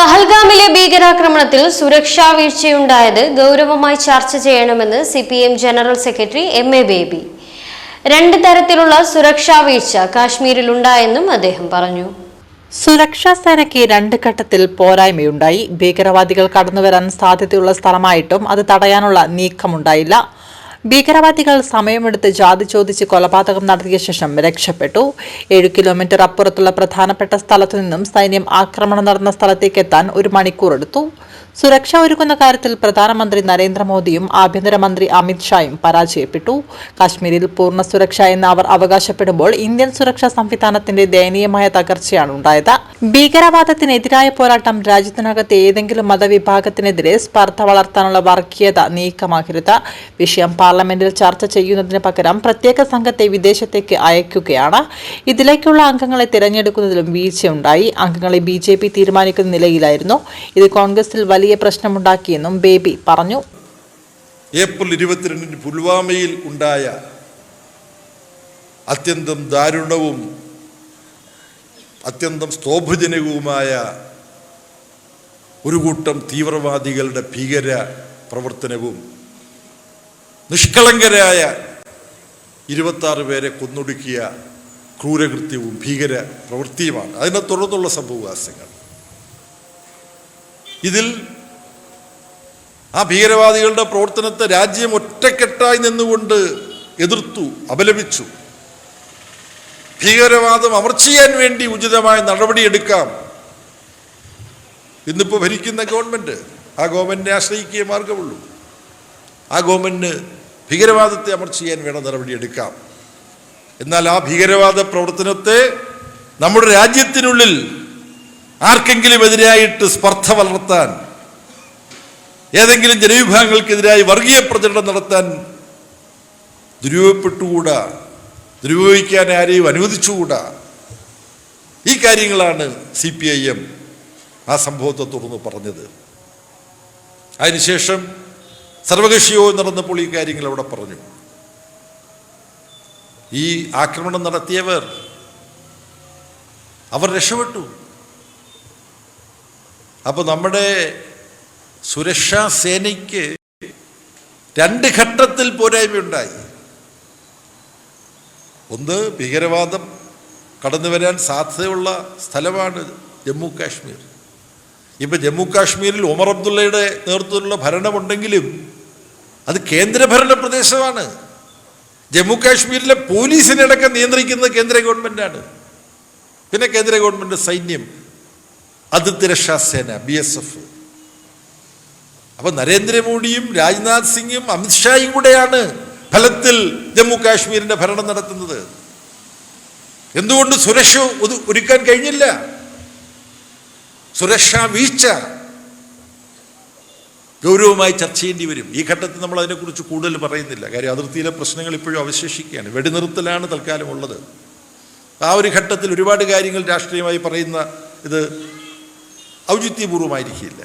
പഹൽഗാമിലെ ഭീകരാക്രമണത്തിൽ സുരക്ഷാ വീഴ്ചയുണ്ടായത് ഗൗരവമായി ചർച്ച ചെയ്യണമെന്ന് C P M general secretary M A Baby. രണ്ട് തരത്തിലുള്ള സുരക്ഷാ വീഴ്ച കാശ്മീരിൽ കാശ്മീരിലുണ്ടായെന്നും അദ്ദേഹം പറഞ്ഞു. സുരക്ഷാ സേനയ്ക്ക് രണ്ട് ഘട്ടത്തിൽ പോരായ്മയുണ്ടായി. ഭീകരവാദികൾ കടന്നുവരാൻ സാധ്യതയുള്ള സ്ഥലമായിട്ടും അത് തടയാനുള്ള നീക്കമുണ്ടായില്ല. ഭീകരവാദികൾ സമയമെടുത്ത് ജാതി ചോദിച്ച് കൊലപാതകം നടത്തിയ ശേഷം രക്ഷപ്പെട്ടു. ഏഴു കിലോമീറ്റർ അപ്പുറത്തുള്ള പ്രധാനപ്പെട്ട സ്ഥലത്തു നിന്നും സൈന്യം ആക്രമണം നടന്ന സ്ഥലത്തേക്ക് എത്താൻ ഒരു മണിക്കൂർ എടുത്തു. സുരക്ഷ ഒരുക്കുന്ന കാര്യത്തിൽ പ്രധാനമന്ത്രി നരേന്ദ്രമോദിയും ആഭ്യന്തരമന്ത്രി അമിത്ഷായും പരാജയപ്പെട്ടു. കാശ്മീരിൽ പൂർണ സുരക്ഷ എന്ന് അവർ അവകാശപ്പെടുമ്പോൾ ഇന്ത്യൻ സുരക്ഷാ സംവിധാനത്തിന്റെ ദയനീയമായ തകർച്ചയാണ് ഉണ്ടായത്. ഭീകരവാദത്തിനെതിരായ പോരാട്ടം രാജ്യത്തിനകത്തെ ഏതെങ്കിലും മതവിഭാഗത്തിനെതിരെ സ്പർദ്ധ വളർത്താനുള്ള വർഗീയത നീക്കമാകരുത്. വിഷയം പാർലമെന്റിൽ ചർച്ച ചെയ്യുന്നതിന് പകരം പ്രത്യേക സംഘത്തെ വിദേശത്തേക്ക് അയക്കുകയാണ്. ഇതിലേക്കുള്ള അംഗങ്ങളെ തിരഞ്ഞെടുക്കുന്നതിലും വീഴ്ചയുണ്ടായി. അംഗങ്ങളെ ബി ജെ പി തീരുമാനിക്കുന്ന നിലയിലായിരുന്നു. ഇത് കോൺഗ്രസിൽ വലിയ പ്രശ്നമുണ്ടാക്കിയെന്നും ബേബി പറഞ്ഞു. ഏപ്രിൽ ഇരുപത്തിരണ്ടിന് പുൽവാമയിൽ ഉണ്ടായ അത്യന്തം ദാരുണവും അത്യന്തം സ്തോഭജനകവുമായ ഒരു കൂട്ടം തീവ്രവാദികളുടെ ഭീകര പ്രവർത്തനവും നിഷ്കളങ്കരായ ഇരുപത്താറ് പേരെ കൊന്നൊടുക്കിയ ക്രൂരകൃത്യവും ഭീകര പ്രവൃത്തിയുമാണ്. അതിനെ തുടർന്നുള്ള സംഭവവാസ്യങ്ങൾ ഇതിൽ ആ ഭീകരവാദികളുടെ പ്രവർത്തനത്തെ രാജ്യം ഒറ്റക്കെട്ടായി നിന്നുകൊണ്ട് എതിർത്തു അപലപിച്ചു. ഭീകരവാദം അമർച്ച ചെയ്യാൻ വേണ്ടി ഉചിതമായ നടപടിയെടുക്കാം. ഇന്നിപ്പോൾ ഭരിക്കുന്ന ഗവൺമെന്റ് ആ ഗവൺമെന്റിനെ ആശ്രയിക്കുകയേ മാർഗമുള്ളൂ. ആ ഗവൺമെന്റിന് ഭീകരവാദത്തെ അമർച്ച ചെയ്യാൻ വേണ്ട നടപടിയെടുക്കാം എന്നാൽ ആ ഭീകരവാദ പ്രവർത്തനത്തെ നമ്മുടെ രാജ്യത്തിനുള്ളിൽ ആർക്കെങ്കിലും എതിരായിട്ട് സ്പർദ്ധ വളർത്താൻ ഏതെങ്കിലും ജനവിഭാഗങ്ങൾക്കെതിരായി വർഗീയ പ്രചരണം നടത്താൻ ദുരുപയോഗപ്പെട്ടുകൂടാ? ദുരുപയോഗിക്കാൻ ആരെയും അനുവദിച്ചുകൂടാ? ഈ കാര്യങ്ങളാണ് സി പി ഐ എം ആ സംഭവത്തെ തുടർന്ന് പറഞ്ഞത്. അതിനുശേഷം സർവകക്ഷിയോ നടന്നപ്പോൾ ഈ കാര്യങ്ങൾ അവിടെ പറഞ്ഞു. ഈ ആക്രമണം നടത്തിയവർ അവർ രക്ഷപ്പെട്ടു. അപ്പോൾ നമ്മുടെ സുരക്ഷാ സേനയ്ക്ക് രണ്ട് ഘട്ടത്തിൽ പോരായ്മയുണ്ടായി. ഒന്ന് ഭീകരവാദം കടന്നു വരാൻ സാധ്യതയുള്ള സ്ഥലമാണ് ജമ്മു കാശ്മീർ. ഇപ്പം ജമ്മു കാശ്മീരിൽ ഉമർ അബ്ദുള്ളയുടെ നേതൃത്വത്തിലുള്ള ഭരണമുണ്ടെങ്കിലും അത് കേന്ദ്രഭരണ പ്രദേശമാണ്. ജമ്മു കാശ്മീരിലെ പോലീസിനടക്കം നിയന്ത്രിക്കുന്നത് കേന്ദ്ര ഗവൺമെന്റാണ് പിന്നെ കേന്ദ്ര ഗവൺമെന്റ് സൈന്യം അതിർത്തി രക്ഷാ സേന ബി എസ് എഫ്. അപ്പൊ നരേന്ദ്രമോദിയും രാജ്നാഥ് സിംഗും അമിത്ഷായും കൂടെയാണ് ഫലത്തിൽ ജമ്മു കാശ്മീരിന്റെ ഭരണം നടത്തുന്നത്. എന്തുകൊണ്ട് സുരക്ഷ ഒരു- ഒരുക്കാൻ കഴിഞ്ഞില്ല? സുരക്ഷാ വീഴ്ച ഗൗരവമായി ചർച്ച ചെയ്യേണ്ടി വരും. ഈ ഘട്ടത്തിൽ നമ്മൾ അതിനെക്കുറിച്ച് കൂടുതൽ പറയുന്നില്ല. കാര്യം അതിർത്തിയിലെ പ്രശ്നങ്ങൾ ഇപ്പോഴും അവശേഷിക്കുകയാണ്. വെടിനിർത്തലാണ് തൽക്കാലം ഉള്ളത് ആ ഒരു ഘട്ടത്തിൽ ഒരുപാട് കാര്യങ്ങൾ രാഷ്ട്രീയമായി പറയുന്ന ഇത് ഔചിത്യപൂർവമായിരിക്കില്ല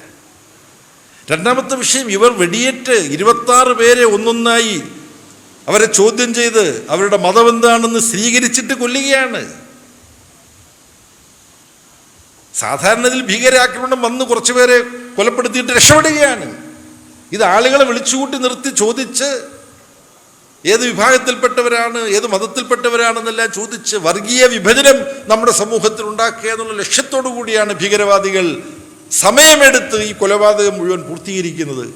രണ്ടാമത്തെ വിഷയം ഇവർ വെടിയേറ്റ് ഇരുപത്താറ് പേരെ ഒന്നൊന്നായി അവരെ ചോദ്യം ചെയ്ത് അവരുടെ മതം എന്താണെന്ന് സ്ഥിരീകരിച്ചിട്ട് കൊല്ലുകയാണ്. സാധാരണ ഇതിൽ ഭീകരാക്രമണം വന്ന് കുറച്ചുപേരെ കൊലപ്പെടുത്തിയിട്ട് രക്ഷപ്പെടുകയാണ്. ഇത് ആളുകളെ വിളിച്ചുകൂട്ടി നിർത്തി ചോദിച്ച് ഏത് വിഭാഗത്തിൽപ്പെട്ടവരാണ് ഏത് മതത്തിൽപ്പെട്ടവരാണെന്നെല്ലാം ചോദിച്ച് വർഗീയ വിഭജനം നമ്മുടെ സമൂഹത്തിൽ ഉണ്ടാക്കുക എന്നുള്ള ലക്ഷ്യത്തോടു കൂടിയാണ് ഭീകരവാദികൾ സമയമെടുത്ത് ഈ കൊലപാതകം മുഴുവൻ പൂർത്തീകരിക്കുന്നത്.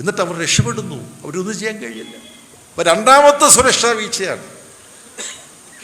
എന്നിട്ട് അവർ രക്ഷപ്പെടുന്നു. അവരൊന്നും ചെയ്യാൻ കഴിയില്ല. അപ്പോൾ രണ്ടാമത്തെ സുരക്ഷാ വീഴ്ചയാണ്.